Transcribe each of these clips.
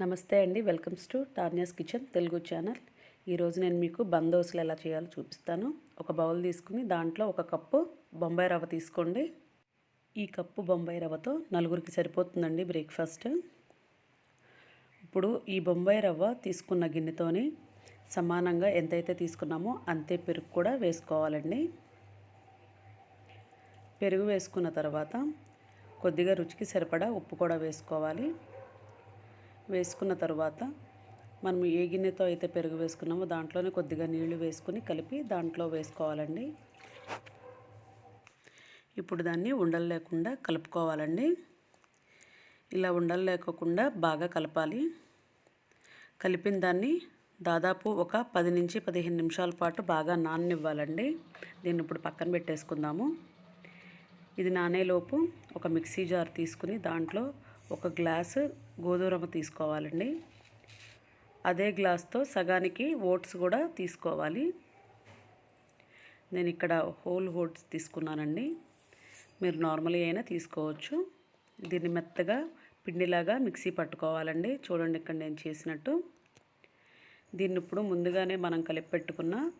నమస్తే అండి. Welcomes to టార్నియాస్ కిచెన్ తెలుగు ఛానల్. ఈరోజు నేను మీకు బందోసులు ఎలా చేయాలో చూపిస్తాను. ఒక బౌల్ తీసుకుని దాంట్లో ఒక కప్పు బొంబాయి రవ్వ తీసుకోండి. ఈ కప్పు బొంబాయి రవ్వతో నలుగురికి సరిపోతుందండి బ్రేక్ఫాస్ట్. ఇప్పుడు ఈ బొంబాయి రవ్వ తీసుకున్న గిన్నెతోని సమానంగా ఎంతైతే తీసుకున్నామో అంతే పెరుగు కూడా వేసుకోవాలండి. పెరుగు వేసుకున్న తర్వాత కొద్దిగా రుచికి సరిపడా ఉప్పు కూడా వేసుకోవాలి. వేసుకున్న తర్వాత మనం ఏ గిన్నెతో అయితే పెరుగు వేసుకున్నామో దాంట్లోనే కొద్దిగా నీళ్ళు వేసుకుని కలిపి దాంట్లో వేసుకోవాలండి. ఇప్పుడు దాన్ని ఉండలు లేకుండా కలుపుకోవాలండి. ఇలా ఉండలు లేకోకుండా బాగా కలపాలి. కలిపిన దాన్ని దాదాపు ఒక పది నుంచి పదిహేను నిమిషాల పాటు బాగా నాననివ్వాలండి. దీన్ని ఇప్పుడు పక్కన పెట్టేసుకుందాము. ఇది నానేలోపు ఒక మిక్సీ జార్ తీసుకుని దాంట్లో ఒక గ్లాసు గోధుమ తీసుకోవాలండి. అదే గ్లాస్తో సగానికి ఓట్స్ కూడా తీసుకోవాలి. నేను ఇక్కడ హోల్ ఓట్స్ తీసుకున్నానండి. మీరు నార్మల్గా అయినా తీసుకోవచ్చు. దీన్ని మెత్తగా పిండిలాగా మిక్సీ పట్టుకోవాలండి. చూడండి ఇక్కడ నేను చేసినట్టు. దీన్ని ఇప్పుడు ముందుగానే మనం కలిపి పెట్టుకున్న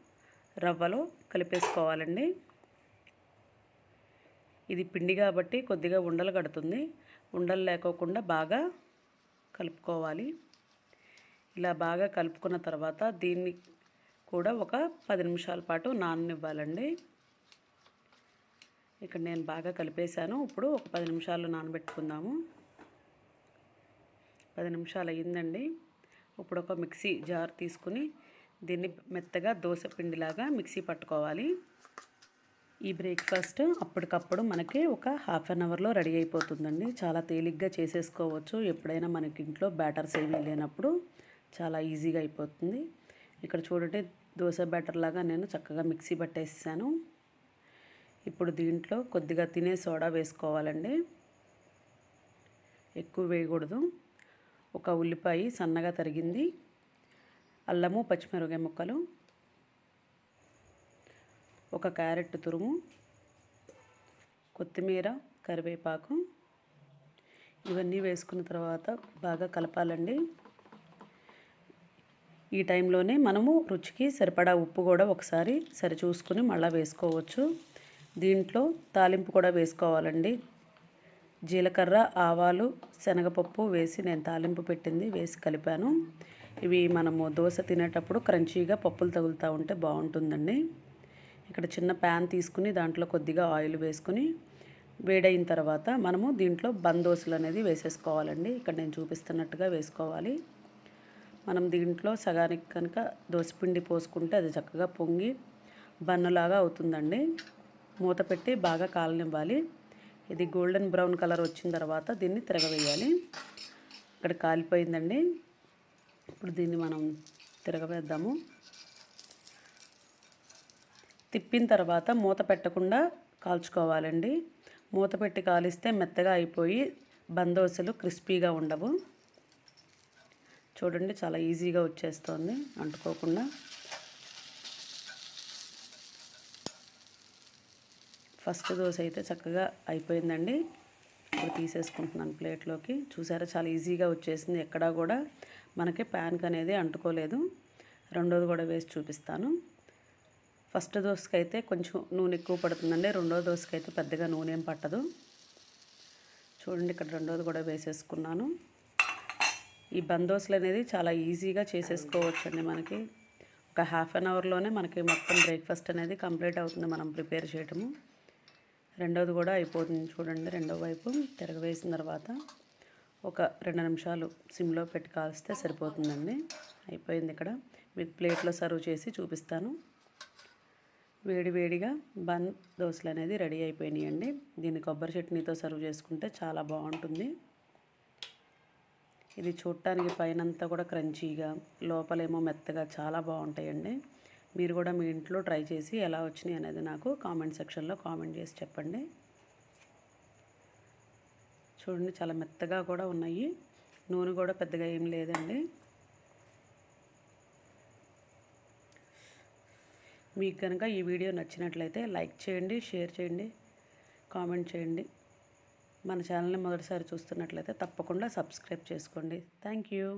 రవ్వలో కలిపేసుకోవాలండి. ఇది పిండి కాబట్టి కొద్దిగా ఉండలు కడుతుంది. ఉండలు లేకోకుండా బాగా కలుపుకోవాలి. ఇలా బాగా కలుపుకున్న తర్వాత దీన్ని కూడా ఒక పది నిమిషాల పాటు నాననివ్వాలండి. ఇక్కడ నేను బాగా కలిపేశాను. ఇప్పుడు ఒక పది నిమిషాలు నానబెట్టుకుందాము. పది నిమిషాలు అయ్యిందండి. ఇప్పుడు ఒక మిక్సీ జార్ తీసుకుని దీన్ని మెత్తగా దోశ పిండిలాగా మిక్సీ పట్టుకోవాలి. ఈ బ్రేక్ఫాస్ట్ అప్పటికప్పుడు మనకి ఒక హాఫ్ అన్ అవర్లో రెడీ అయిపోతుందండి. చాలా తేలిగ్గా చేసేసుకోవచ్చు. ఎప్పుడైనా మనకి ఇంట్లో బ్యాటర్స్ ఏమీ లేనప్పుడు చాలా ఈజీగా అయిపోతుంది. ఇక్కడ చూడండి దోశ బ్యాటర్ లాగా నేను చక్కగా మిక్సీ పట్టేసాను. ఇప్పుడు దీంట్లో కొద్దిగా తినే సోడా వేసుకోవాలండి. ఎక్కువ వేయకూడదు. ఒక ఉల్లిపాయ సన్నగా తరిగింది. అల్లము పచ్చిమిరపకాయ ముక్కలు ఒక క్యారెట్ తురుము కొత్తిమీర కరివేపాకు ఇవన్నీ వేసుకున్న తర్వాత బాగా కలపాలండి. ఈ టైంలోనే మనము రుచికి సరిపడా ఉప్పు కూడా ఒకసారి సరి చూసుకుని మళ్ళీ వేసుకోవచ్చు. దీంట్లో తాలింపు కూడా వేసుకోవాలండి. జీలకర్ర ఆవాలు శనగపప్పు వేసి నేను తాలింపు పెట్టింది వేసి కలిపాను. ఇవి మనము దోశ తినేటప్పుడు క్రంచీగా పప్పులు తగులుతూ ఉంటే బాగుంటుందండి. ఇక్కడ చిన్న ప్యాన్ తీసుకుని దాంట్లో కొద్దిగా ఆయిల్ వేసుకుని వేడైన తర్వాత మనము దీంట్లో బందోసులు అనేది వేసేసుకోవాలండి. ఇక్కడ నేను చూపిస్తున్నట్టుగా వేసుకోవాలి. మనం దీంట్లో సగానికి కనుక దోసపిండి పోసుకుంటే అది చక్కగా పొంగి బన్నులాగా అవుతుందండి. మూత పెట్టి బాగా కాలనివ్వాలి. ఇది గోల్డెన్ బ్రౌన్ కలర్ వచ్చిన తర్వాత దీన్ని తిరగవేయాలి. ఇక్కడ కాలిపోయిందండి. ఇప్పుడు దీన్ని మనం తిరగవేద్దాము. తిప్పిన తర్వాత మూత పెట్టకుండా కాల్చుకోవాలండి. మూత పెట్టి కాలిస్తే మెత్తగా అయిపోయి బందోసలు క్రిస్పీగా ఉండవు. చూడండి చాలా ఈజీగా వచ్చేస్తుంది అంటుకోకుండా. ఫస్ట్ దోశ అయితే చక్కగా అయిపోయిందండి. ఇప్పుడు తీసేసుకుంటున్నాను ప్లేట్లోకి. చూసారా చాలా ఈజీగా వచ్చేసింది ఎక్కడా కూడా. మనకి ప్యాన్కి అనేది అంటుకోలేదు. రెండోది కూడా వేసి చూపిస్తాను. ఫస్ట్ దోశకి అయితే కొంచెం నూనె ఎక్కువ పడుతుందండి. రెండో దోశకి అయితే పెద్దగా నూనె ఏం పట్టదు. చూడండి ఇక్కడ రెండోది కూడా వేసేసుకున్నాను. ఈ బందోసులు అనేది చాలా ఈజీగా చేసేసుకోవచ్చండి మనకి. ఒక హాఫ్ అన్ అవర్లోనే మనకి మొత్తం బ్రేక్ఫాస్ట్ అనేది కంప్లీట్ అవుతుంది మనం ప్రిపేర్ చేయటము. రెండోది కూడా అయిపోతుంది చూడండి రెండో వైపు. తిరగవేసిన తర్వాత ఒక రెండు నిమిషాలు సిమ్లో పెట్టి కాల్స్తే సరిపోతుందండి. అయిపోయింది ఇక్కడ. మీకు ప్లేట్లో సర్వ్ చేసి చూపిస్తాను. వేడివేడిగా బన్ దోశలు అనేది రెడీ అయిపోయినాయండి. దీన్ని కొబ్బరి చట్నీతో సర్వ్ చేసుకుంటే చాలా బాగుంటుంది. ఇది చూడటానికి పైనంతా కూడా క్రంచీగా లోపలేమో మెత్తగా చాలా బాగుంటాయండి. మీరు కూడా మీ ఇంట్లో ట్రై చేసి ఎలా వచ్చినాయి అనేది నాకు కామెంట్ సెక్షన్లో కామెంట్ చేసి చెప్పండి. చూడండి చాలా మెత్తగా కూడా ఉన్నాయి. నూనె కూడా పెద్దగా ఏం లేదండి. మీకు కనుక ఈ వీడియో నచ్చినట్లయితే లైక్ చేయండి షేర్ చేయండి కామెంట్ చేయండి. మన ఛానల్ని మొదటిసారి చూస్తున్నట్లయితే తప్పకుండా సబ్స్క్రైబ్ చేసుకోండి. Thank you.